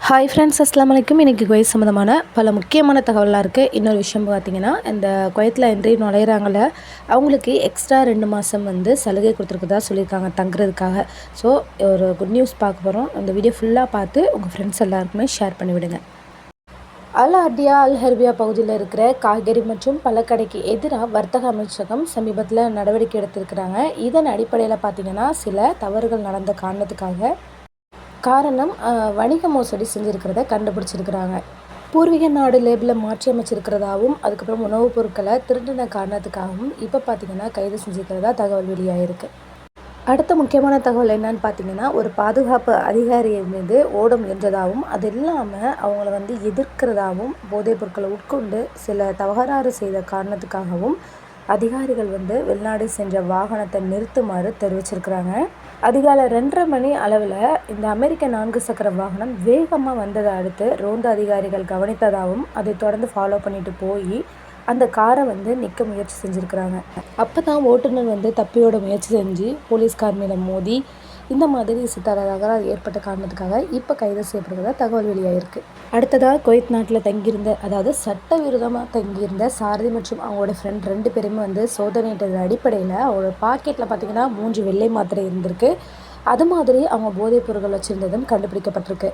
Hi friends அஸ்லாம் வலைக்கும் இன்றைக்கி குவைத் சம்மந்தமான பல முக்கியமான தகவலாக இருக்குது இன்னொரு விஷயம் பார்த்தீங்கன்னா இந்த குவைத்தில் என்ட்ரி நுழையிறாங்கள அவங்களுக்கு எக்ஸ்ட்ரா ரெண்டு மாதம் வந்து சலுகை கொடுத்துருக்குதா சொல்லியிருக்காங்க தங்குறதுக்காக. ஸோ ஒரு குட் நியூஸ் பார்க்க போகிறோம் அந்த வீடியோ ஃபுல்லாக பார்த்து உங்கள் ஃப்ரெண்ட்ஸ் எல்லாருக்குமே ஷேர் பண்ணிவிடுங்க. அல் அர்டியா அல் ஹெர்பியா பகுதியில் இருக்கிற காய்கறி மற்றும் பழக்கடைக்கு எதிராக வர்த்தக அமைச்சகம் சமீபத்தில் நடவடிக்கை எடுத்திருக்கிறாங்க. இதன் அடிப்படையில் பார்த்தீங்கன்னா சில தவறுகள் நடந்த காரணத்துக்காக காரணம் வணிக மோசடி செஞ்சுருக்கிறத கண்டுபிடிச்சிருக்கிறாங்க. பூர்வீக நாடு லேபிளில் மாற்றி அமைச்சிருக்கிறதாகவும் அதுக்கப்புறம் உணவுப் பொருட்களை திருடின காரணத்துக்காகவும் இப்போ பார்த்தீங்கன்னா கைது செஞ்சுருக்கிறதா தகவல் வெளியாகிருக்கு அடுத்த முக்கியமான தகவல் என்னன்னு பார்த்தீங்கன்னா ஒரு பாதுகாப்பு அதிகாரியை மீது ஓட முயன்றதாகவும் அது இல்லாமல் அவங்கள வந்து எதிர்க்கிறதாகவும் போதைப் பொருட்களை உட்கொண்டு சில தகராறு செய்த காரணத்துக்காகவும் அதிகாரிகள் வந்து வெளிநாடு சென்ற வாகனத்தை நிறுத்துமாறு தெரிவிச்சிருக்கிறாங்க. அதிகாலை ரெண்டரை மணி அளவில் இந்த அமெரிக்க நான்கு சக்கர வாகனம் வேகமாக வந்ததை அடுத்து ரோந்து அதிகாரிகள் கவனித்ததாகவும் அதை தொடர்ந்து ஃபாலோ பண்ணிட்டு போய் அந்த காரை வந்து நிற்க முயற்சி செஞ்சுருக்கிறாங்க. அப்போ தான் ஓட்டுநர் வந்து தப்பியோட முயற்சி செஞ்சு போலீஸ்கார் மேலே மோதி இந்த மாதிரி சித்தார ஏற்பட்ட காரணத்துக்காக இப்போ கைது செய்யப்படுறதா தகவல் வெளியாகிருக்கு அடுத்ததாக குவைத் நாட்டில் தங்கியிருந்த அதாவது சட்டவிரோதமாக தங்கியிருந்த சாரதி மற்றும் அவங்களோட ஃப்ரெண்ட் ரெண்டு பேருமே வந்து சோதனையிட்டது அடிப்படையில் அவங்களோட பாக்கெட்டில் பார்த்தீங்கன்னா மூன்று வெள்ளை மாத்திரை இருந்திருக்கு. அது மாதிரி அவங்க போதைப் பொருட்கள் வச்சுருந்ததும் கண்டுபிடிக்கப்பட்டிருக்கு.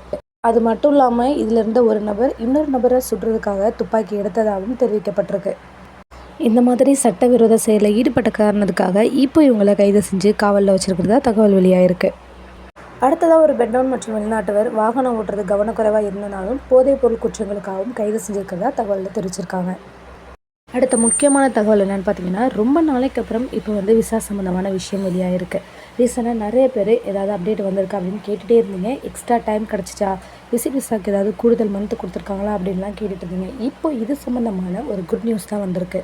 அது மட்டும் இல்லாமல் இதில் இருந்த ஒரு நபர் இன்னொரு நபரை சுடுறதுக்காக துப்பாக்கி எடுத்ததாகவும் தெரிவிக்கப்பட்டிருக்கு. இந்த மாதிரி சட்டவிரோத செயலில் ஈடுபட்ட காரணத்துக்காக இப்போ இவங்களை கைது செஞ்சு காவலில் வச்சுருக்கிறதா தகவல் வெளியாகிருக்கு அடுத்ததாக ஒரு பெட்டவுன் மற்றும் வெளிநாட்டவர் வாகனம் ஓட்டுறது கவனக்குறைவாக இருந்தனாலும் போதைப் பொருள் குற்றங்களுக்காகவும் கைது செஞ்சுருக்கிறதா தகவலில் தெரிவிச்சிருக்காங்க. அடுத்த முக்கியமான தகவல் என்னென்னு பார்த்தீங்கன்னா ரொம்ப நாளைக்கு அப்புறம் இப்போ வந்து விசா சம்மந்தமான விஷயம் வெளியாகிருக்கு ரீசெண்டாக நிறைய பேர் ஏதாவது அப்டேட் வந்திருக்கா அப்படின்னு கேட்டுகிட்டே இருந்தீங்க. எக்ஸ்ட்ரா டைம் கிடச்சிச்சா? விசிட் விசாக்கு ஏதாவது கூடுதல் மந்த் கொடுத்துருக்காங்களா அப்படின்லாம் கேட்டுட்டு இருந்தீங்க. இப்போ இது சம்மந்தமான ஒரு குட் நியூஸ் தான் வந்திருக்கு.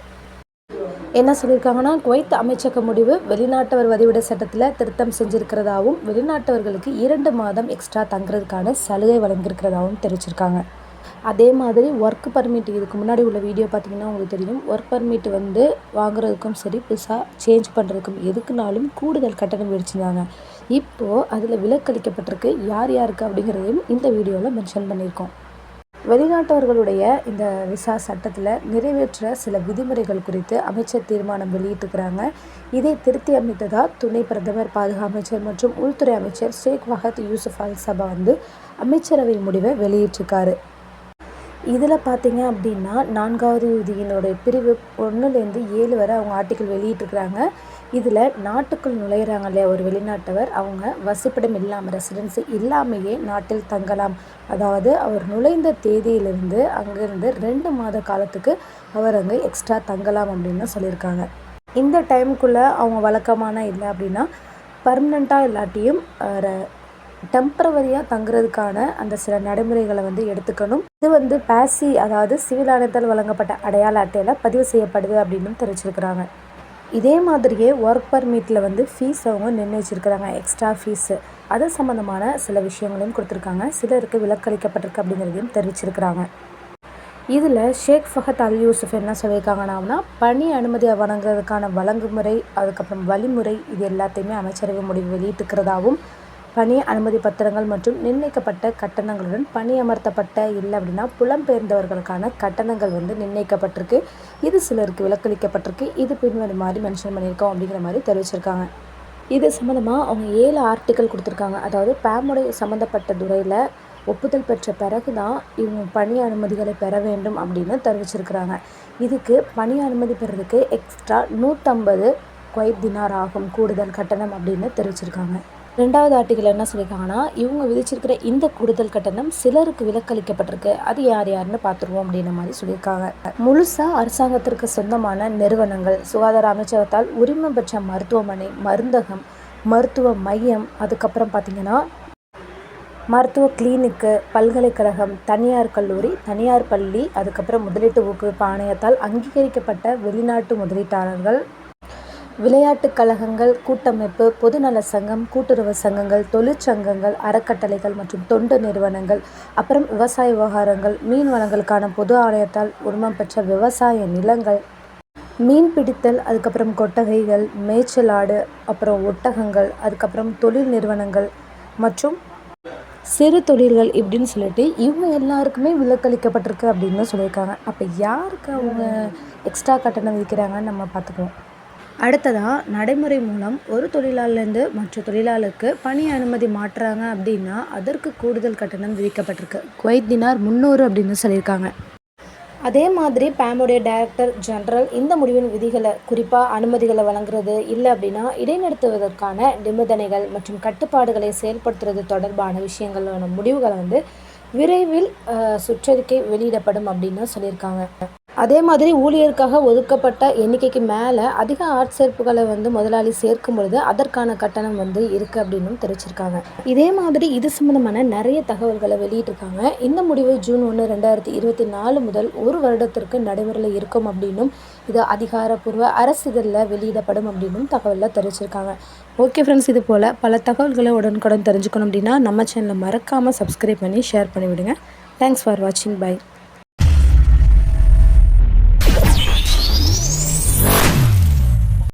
என்ன சொல்லியிருக்காங்கன்னா குவைத் அமைச்சக முடிவு வெளிநாட்டவர் வதிவிட சட்டத்தில் திருத்தம் செஞ்சிருக்கிறதாவும் வெளிநாட்டவர்களுக்கு இரண்டு மாதம் எக்ஸ்ட்ரா தங்குறதுக்கான சலுகை வழங்கியிருக்கிறதாகவும் தெரிவிச்சிருக்காங்க. அதே மாதிரி ஒர்க் பர்மிட் இதுக்கு முன்னாடி உள்ள வீடியோ பார்த்தீங்கன்னா உங்களுக்கு தெரியும். ஒர்க் பர்மிட் வந்து வாங்குறதுக்கும் சரி புதுசாக சேஞ்ச் பண்ணுறதுக்கும் எதுக்குனாலும் கூடுதல் கட்டணம் விடிச்சிருந்தாங்க இப்போது அதில் விலக்களிக்கப்பட்டிருக்கு. யார் யாருக்கு அப்படிங்கிறதையும் இந்த வீடியோவில் மென்ஷன் பண்ணியிருக்கோம். வெளிநாட்டவர்களுடைய இந்த விசா சட்டத்தில் நிறைவேற்ற சில விதிமுறைகள் குறித்து அமைச்சர் தீர்மானம் வெளியிட்டிருக்கிறாங்க. இதை திருத்தி அமைத்ததா துணை பிரதமர் பாதுகாப்பு அமைச்சர் மற்றும் உள்துறை அமைச்சர் ஷேக் வஹத் யூசுப் அல் சபா வந்து அமைச்சரவை முடிவை வெளியிட்டிருக்காரு. இதில் பார்த்தீங்க அப்படின்னா நான்காவது விதியினுடைய பிரிவு ஒன்றுலேருந்து ஏழு வரை அவங்க ஆர்டிக்கல் வெளியிட்டிருக்கிறாங்க. இதில் நாட்டுக்குள் நுழையிறாங்க இல்லையா ஒரு வெளிநாட்டவர் அவங்க வசிப்பிடம் இல்லாமல் ரெசிடென்சி இல்லாமையே நாட்டில் தங்கலாம். அதாவது அவர் நுழைந்த தேதியிலிருந்து அங்கேருந்து ரெண்டு மாத காலத்துக்கு அவர் அங்கே எக்ஸ்ட்ரா தங்கலாம் அப்படின்னு சொல்லியிருக்காங்க. இந்த டைமுக்குள்ளே அவங்க வழக்கமான இல்லை அப்படின்னா பர்மனெண்ட்டாக இல்லாட்டியும் டெம்பரவரியாக தங்குறதுக்கான அந்த சில நடைமுறைகளை வந்து எடுத்துக்கணும். இது வந்து பேசி அதாவது சிவில் ஆணையத்தால் வழங்கப்பட்ட அடையாள அட்டையில் பதிவு செய்யப்படுது அப்படின்னு தெரிவிச்சிருக்கிறாங்க. இதே மாதிரியே ஒர்க் பர்மிட்டில் வந்து ஃபீஸ் அவங்க நிர்ணயிச்சிருக்கிறாங்க எக்ஸ்ட்ரா ஃபீஸு அது சம்மந்தமான சில விஷயங்களையும் கொடுத்துருக்காங்க. சிலருக்கு விலக்களிக்கப்பட்டிருக்கு அப்படிங்கிறதையும் தெரிவிச்சிருக்கிறாங்க. இதில் ஷேக் ஃபஹத் அல் யூசுஃப் என்ன சொல்லியிருக்காங்கன்னா பணி அனுமதியை வழங்குறதுக்கான வழங்குமுறை அதுக்கப்புறம் வழிமுறை இது எல்லாத்தையுமே அமைச்சரவை முடிவு வெளியிட்டிருக்கிறதாவும் பணி அனுமதி பத்திரங்கள் மற்றும் நிர்ணயிக்கப்பட்ட கட்டணங்களுடன் பணியமர்த்தப்பட்ட இல்லை அப்படின்னா புலம்பெயர்ந்தவர்களுக்கான கட்டணங்கள் வந்து நிர்ணயிக்கப்பட்டிருக்கு. இது சிலருக்கு விலக்களிக்கப்பட்டிருக்கு. இது பின்வரும் மாதிரி மென்ஷன் பண்ணியிருக்கோம் அப்படிங்கிற மாதிரி தெரிவிச்சிருக்காங்க. இது சம்மந்தமாக அவங்க ஏழு ஆர்டிக்கல் கொடுத்துருக்காங்க. அதாவது பேமுடைய சம்மந்தப்பட்ட துறையில் ஒப்புதல் பெற்ற பிறகு தான் இவங்க பணி அனுமதிகளை பெற வேண்டும் அப்படின்னு தெரிவிச்சிருக்கிறாங்க. இதுக்கு பணி அனுமதி பெறதுக்கு எக்ஸ்ட்ரா நூற்றம்பது குவைத் தினார் ஆகும் கூடுதல் கட்டணம் அப்படின்னு தெரிவிச்சிருக்காங்க. ரெண்டாவது ஆர்டிகல் என்ன சொல்லியிருக்காங்கன்னா இவங்க விதிச்சிருக்கிற இந்த கூடுதல் கட்டணம் சிலருக்கு விலக்களிக்கப்பட்டிருக்கு. அது யார் யாருன்னு பார்த்துருவோம் அப்படின்ற மாதிரி சொல்லியிருக்காங்க. முழுசாக அரசாங்கத்திற்கு சொந்தமான நிறுவனங்கள் சுகாதார அமைச்சகத்தால் உரிமை பெற்ற மருத்துவமனை மருந்தகம் மருத்துவ மையம் அதுக்கப்புறம் பார்த்திங்கன்னா மருத்துவ கிளினிக்கு பல்கலைக்கழகம் தனியார் கல்லூரி தனியார் பள்ளி அதுக்கப்புறம் முதலீட்டு ஊக்குவிப்பு ஆணையத்தால் அங்கீகரிக்கப்பட்ட வெளிநாட்டு முதலீட்டாளர்கள் விளையாட்டுக் கழகங்கள் கூட்டமைப்பு பொதுநல சங்கம் கூட்டுறவு சங்கங்கள் தொழிற்சங்கங்கள் அறக்கட்டளைகள் மற்றும் தொண்டு நிறுவனங்கள் அப்புறம் விவசாய விவகாரங்கள் மீன் வளங்களுக்கான பொது ஆணையத்தால் உரிமம் பெற்ற விவசாய நிலங்கள் மீன் பிடித்தல் அதுக்கப்புறம் கொட்டகைகள் மேய்ச்சல் ஆடு அப்புறம் ஒட்டகங்கள் அதுக்கப்புறம் தொழில் நிறுவனங்கள் மற்றும் சிறு தொழில்கள் இப்படின்னு சொல்லிட்டு இவங்க எல்லாருக்குமே விலக்களிக்கப்பட்டிருக்கு அப்படின்னு சொல்லியிருக்காங்க. அப்போ யாருக்கு அவங்க எக்ஸ்ட்ரா கட்டணம் விதிக்கிறாங்கன்னு நம்ம பார்த்துக்குவோம். அடுத்ததாக நடைமுறை மூலம் ஒரு தொழிலாளர்லேருந்து மற்ற தொழிலாளருக்கு பணி அனுமதி மாற்றுறாங்க அப்படின்னா அதற்கு கூடுதல் கட்டணம் விதிக்கப்பட்டிருக்கு. குவைத் தினார் முந்நூறு அப்படின்னு சொல்லியிருக்காங்க. அதே மாதிரி பேமுடைய டைரக்டர் ஜெனரல் இந்த முடிவின் விதிகளை குறிப்பாக அனுமதிகளை வழங்குறது இல்லை அப்படின்னா இடைநிறுத்துவதற்கான நிபந்தனைகள் மற்றும் கட்டுப்பாடுகளை செயல்படுத்துறது தொடர்பான விஷயங்களான முடிவுகளை வந்து விரைவில் சுற்றறிக்கை வெளியிடப்படும் அப்படின்னு சொல்லியிருக்காங்க. அதே மாதிரி ஊழியருக்காக ஒதுக்கப்பட்ட எண்ணிக்கைக்கு மேலே அதிக ஆட்சேர்ப்புகளை வந்து முதலாளி சேர்க்கும் பொழுது அதற்கான கட்டணம் வந்து இருக்குது அப்படின்னும் தெரிவிச்சிருக்காங்க. இதே மாதிரி இது சம்மந்தமான நிறைய தகவல்களை வெளியிட்டிருக்காங்க. இந்த முடிவு ஜூன் ஒன்று ரெண்டாயிரத்தி இருபத்தி நாலு முதல் ஒரு வருடத்திற்கு நடைமுறையில் இருக்கும் அப்படின்னும் இது அதிகாரப்பூர்வ அரசுகளில் வெளியிடப்படும் அப்படின்னும் தகவலில் தெரிவிச்சிருக்காங்க. ஓகே ஃப்ரெண்ட்ஸ் இது போல் பல தகவல்களை உடனுக்குடன் தெரிஞ்சுக்கணும் அப்படின்னா நம்ம சேனலை மறக்காமல் சப்ஸ்கிரைப் பண்ணி ஷேர் பண்ணிவிடுங்க. தேங்க்ஸ் ஃபார் வாட்சிங் பை